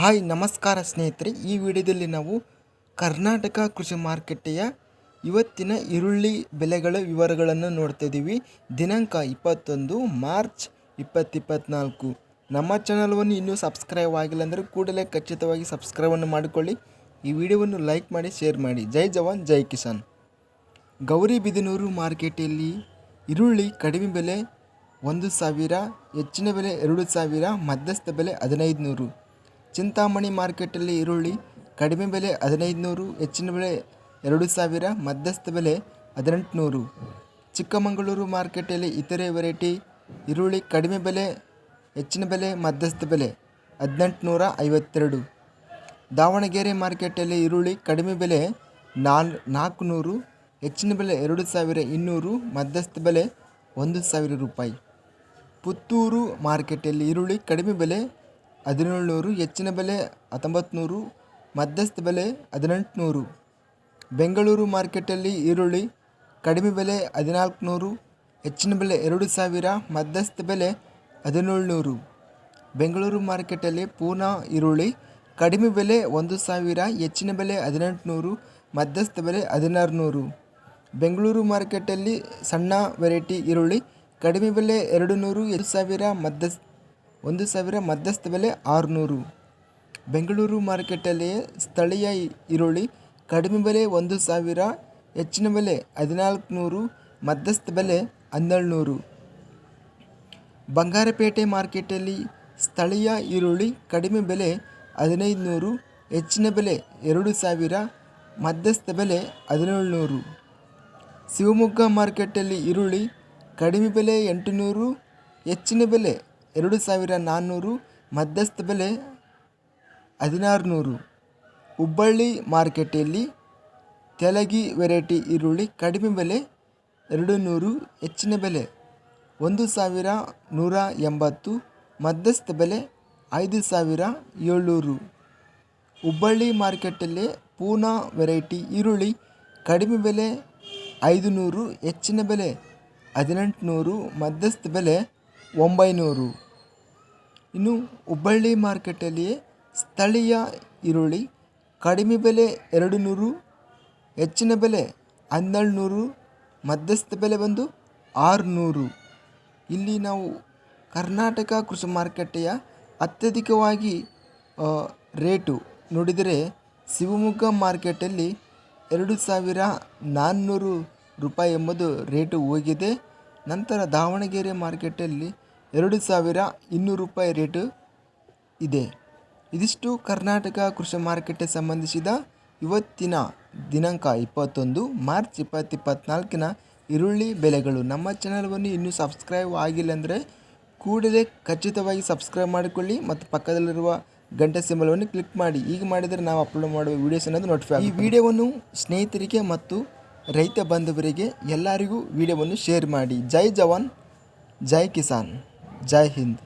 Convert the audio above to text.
Hi, ನಮಸ್ಕಾರ ಸ್ನೇಹಿತರೆ. ಈ ವಿಡಿಯೋದಲ್ಲಿ ನಾವು ಕರ್ನಾಟಕ ಕೃಷಿ ಮಾರುಕಟ್ಟೆಯ ಇವತ್ತಿನ ಈರುಳ್ಳಿ ಬೆಲೆಗಳ ವಿವರಗಳನ್ನು ನೋಡ್ತಾ ಇದ್ದೀವಿ. ದಿನಾಂಕ ಇಪ್ಪತ್ತೊಂದು, ಮಾರ್ಚ್ ಇಪ್ಪತ್ತಿಪ್ಪತ್ನಾಲ್ಕು. ನಮ್ಮ ಚಾನಲ್ವನ್ನು ಇನ್ನೂ ಸಬ್ಸ್ಕ್ರೈಬ್ ಆಗಿಲ್ಲ ಅಂದರೆ ಕೂಡಲೇ ಖಚಿತವಾಗಿ ಸಬ್ಸ್ಕ್ರೈಬನ್ನು ಮಾಡಿಕೊಳ್ಳಿ. ಈ ವಿಡಿಯೋವನ್ನು ಲೈಕ್ ಮಾಡಿ, ಶೇರ್ ಮಾಡಿ. ಜೈ ಜವಾನ್, ಜೈ ಕಿಸಾನ್. ಗೌರಿಬಿದನೂರು ಮಾರ್ಕೆಟಲ್ಲಿ ಈರುಳ್ಳಿ ಕಡಿಮೆ ಬೆಲೆ ಒಂದು ಸಾವಿರ, ಹೆಚ್ಚಿನ ಬೆಲೆ ಎರಡು ಸಾವಿರ, ಮಧ್ಯಸ್ಥ ಬೆಲೆ ಹದಿನೈದು ನೂರು. ಚಿಂತಾಮಣಿ ಮಾರ್ಕೆಟಲ್ಲಿ ಈರುಳ್ಳಿ, ಕಡಿಮೆ ಬೆಲೆ ಹದಿನೈದು ನೂರು ಹೆಚ್ಚಿನ ಬೆಲೆ ಎರಡು ಸಾವಿರ, ಮಧ್ಯಸ್ಥ ಬೆಲೆ ಹದಿನೆಂಟುನೂರು. ಚಿಕ್ಕಮಗಳೂರು ಮಾರ್ಕೆಟಲ್ಲಿ ಇತರೆ ವೆರೈಟಿ ಈರುಳ್ಳಿ ಕಡಿಮೆ ಬೆಲೆ, ಹೆಚ್ಚಿನ ಬೆಲೆ, ಮಧ್ಯಸ್ಥ ಬೆಲೆ ಹದಿನೆಂಟುನೂರ ಐವತ್ತೆರಡು. ದಾವಣಗೆರೆ ಮಾರ್ಕೆಟಲ್ಲಿ ಈರುಳ್ಳಿ ಕಡಿಮೆ ಬೆಲೆ ನಾಲ್ ನಾಲ್ಕು ನೂರು ಹೆಚ್ಚಿನ ಬೆಲೆ ಎರಡು ಸಾವಿರ ಇನ್ನೂರು, ಮಧ್ಯಸ್ಥ ಬೆಲೆ ಒಂದು ಸಾವಿರ ರೂಪಾಯಿ. ಪುತ್ತೂರು ಮಾರ್ಕೆಟಲ್ಲಿ ಈರುಳ್ಳಿ ಕಡಿಮೆ ಬೆಲೆ ಹದಿನೇಳು ನೂರು ಹೆಚ್ಚಿನ ಬೆಲೆ ಹತ್ತೊಂಬತ್ತು ನೂರು ಮಧ್ಯಸ್ಥ ಬೆಲೆ ಹದಿನೆಂಟುನೂರು. ಬೆಂಗಳೂರು ಮಾರ್ಕೆಟಲ್ಲಿ ಈರುಳ್ಳಿ ಕಡಿಮೆ ಬೆಲೆ ಹದಿನಾಲ್ಕುನೂರು, ಹೆಚ್ಚಿನ ಬೆಲೆ ಎರಡು ಸಾವಿರ, ಮಧ್ಯಸ್ಥ ಬೆಲೆ ಹದಿನೇಳ್ನೂರು. ಬೆಂಗಳೂರು ಮಾರ್ಕೆಟಲ್ಲಿ ಪೂನಾ ಈರುಳ್ಳಿ ಕಡಿಮೆ ಬೆಲೆ ಒಂದು ಸಾವಿರ, ಹೆಚ್ಚಿನ ಬೆಲೆ ಹದಿನೆಂಟುನೂರು, ಮಧ್ಯಸ್ಥ ಬೆಲೆ ಹದಿನಾರುನೂರು. ಬೆಂಗಳೂರು ಮಾರ್ಕೆಟಲ್ಲಿ ಸಣ್ಣ ವೆರೈಟಿ ಈರುಳ್ಳಿ ಕಡಿಮೆ ಬೆಲೆ ಎರಡು ನೂರು, ಎರಡು ಸಾವಿರ ಮಧ್ಯಸ್ ಒಂದು ಸಾವಿರ ಮಧ್ಯಸ್ಥ ಬೆಲೆ ಆರುನೂರು. ಬೆಂಗಳೂರು ಮಾರ್ಕೆಟಲ್ಲಿ ಸ್ಥಳೀಯ ಈರುಳ್ಳಿ ಕಡಿಮೆ ಬೆಲೆ ಒಂದು ಸಾವಿರ, ಹೆಚ್ಚಿನ ಬೆಲೆ ಹದಿನಾಲ್ಕು ನೂರು ಮಧ್ಯಸ್ಥ ಬೆಲೆ ಹನ್ನೆರಡುನೂರು. ಬಂಗಾರಪೇಟೆ ಮಾರ್ಕೆಟಲ್ಲಿ ಸ್ಥಳೀಯ ಈರುಳ್ಳಿ ಕಡಿಮೆ ಬೆಲೆ ಹದಿನೈದು ನೂರು ಹೆಚ್ಚಿನ ಬೆಲೆ ಎರಡು ಸಾವಿರ, ಮಧ್ಯಸ್ಥ ಬೆಲೆ ಹದಿನೇಳುನೂರು. ಶಿವಮೊಗ್ಗ ಮಾರ್ಕೆಟಲ್ಲಿ ಈರುಳ್ಳಿ ಕಡಿಮೆ ಬೆಲೆ ಎಂಟುನೂರು, ಹೆಚ್ಚಿನ ಬೆಲೆ ಎರಡು ಸಾವಿರ ನಾನ್ನೂರು, ಮಧ್ಯಸ್ಥ ಬೆಲೆ ಹದಿನಾರು ನೂರು ಹುಬ್ಬಳ್ಳಿ ಮಾರ್ಕೆಟಲ್ಲಿ ತೆಲಗಿ ವೆರೈಟಿ ಈರುಳ್ಳಿ ಕಡಿಮೆ ಬೆಲೆ ಎರಡು ನೂರು ಹೆಚ್ಚಿನ ಬೆಲೆ ಒಂದು ಸಾವಿರ ನೂರ ಎಂಬತ್ತು, ಮಧ್ಯಸ್ಥ ಬೆಲೆ ಐದು ಸಾವಿರ ಏಳ್ನೂರು. ಹುಬ್ಬಳ್ಳಿ ಮಾರ್ಕೆಟಲ್ಲಿ ಪೂನಾ ವೆರೈಟಿ ಈರುಳ್ಳಿ ಕಡಿಮೆ ಬೆಲೆ ಐದು ನೂರು ಹೆಚ್ಚಿನ ಬೆಲೆ ಹದಿನೆಂಟು ನೂರು ಮಧ್ಯಸ್ಥ ಬೆಲೆ ಒಂಬೈನೂರು. ಇನ್ನು ಹುಬ್ಬಳ್ಳಿ ಮಾರ್ಕೆಟಲ್ಲಿಯೇ ಸ್ಥಳೀಯ ಈರುಳ್ಳಿ ಕಡಿಮೆ ಬೆಲೆ ಎರಡು ನೂರು ಹೆಚ್ಚಿನ ಬೆಲೆ ಹನ್ನೆರಡು ನೂರು ಮಧ್ಯಸ್ಥ ಬೆಲೆ ಬಂದು ಆರುನೂರು. ಇಲ್ಲಿ ನಾವು ಕರ್ನಾಟಕ ಕೃಷಿ ಮಾರುಕಟ್ಟೆಯ ಅತ್ಯಧಿಕವಾಗಿ ರೇಟು ನೋಡಿದರೆ ಶಿವಮೊಗ್ಗ ಮಾರ್ಕೆಟಲ್ಲಿ ಎರಡು ಸಾವಿರ ನಾನ್ನೂರು ರೂಪಾಯಿ ಎಂಬುದು ರೇಟು ಹೋಗಿದೆ. ನಂತರ ದಾವಣಗೆರೆ ಮಾರ್ಕೆಟಲ್ಲಿ ಎರಡು ಸಾವಿರ ಇನ್ನೂರು ರೂಪಾಯಿ ರೇಟು ಇದೆ. ಇದಿಷ್ಟು ಕರ್ನಾಟಕ ಕೃಷಿ ಮಾರುಕಟ್ಟೆ ಸಂಬಂಧಿಸಿದ ಇವತ್ತಿನ ದಿನಾಂಕ ಇಪ್ಪತ್ತೊಂದು ಮಾರ್ಚ್ ಇಪ್ಪತ್ತಿಪ್ಪತ್ನಾಲ್ಕಿನ ಈರುಳ್ಳಿ ಬೆಲೆಗಳು. ನಮ್ಮ ಚಾನಲ್ವನ್ನು ಇನ್ನೂ ಸಬ್ಸ್ಕ್ರೈಬ್ ಆಗಿಲ್ಲ ಅಂದರೆ ಕೂಡಲೇ ಖಚಿತವಾಗಿ ಸಬ್ಸ್ಕ್ರೈಬ್ ಮಾಡಿಕೊಳ್ಳಿ ಮತ್ತು ಪಕ್ಕದಲ್ಲಿರುವ ಗಂಟೆ ಸಿಂಬಲವನ್ನು ಕ್ಲಿಕ್ ಮಾಡಿ. ಈಗ ಮಾಡಿದರೆ ನಾವು ಅಪ್ಲೋಡ್ ಮಾಡುವ ವೀಡಿಯೋಸ್ ಅನ್ನೋದು ನೋಟಿಫೈ ಈ ವಿಡಿಯೋವನ್ನು ಸ್ನೇಹಿತರಿಗೆ ಮತ್ತು ರೈತ ಬಾಂಧವರಿಗೆ ಎಲ್ಲರಿಗೂ ವಿಡಿಯೋವನ್ನು ಶೇರ್ ಮಾಡಿ. ಜೈ ಜವಾನ್ ಜೈ ಕಿಸಾನ್ ಜೈ ಹಿಂದ್.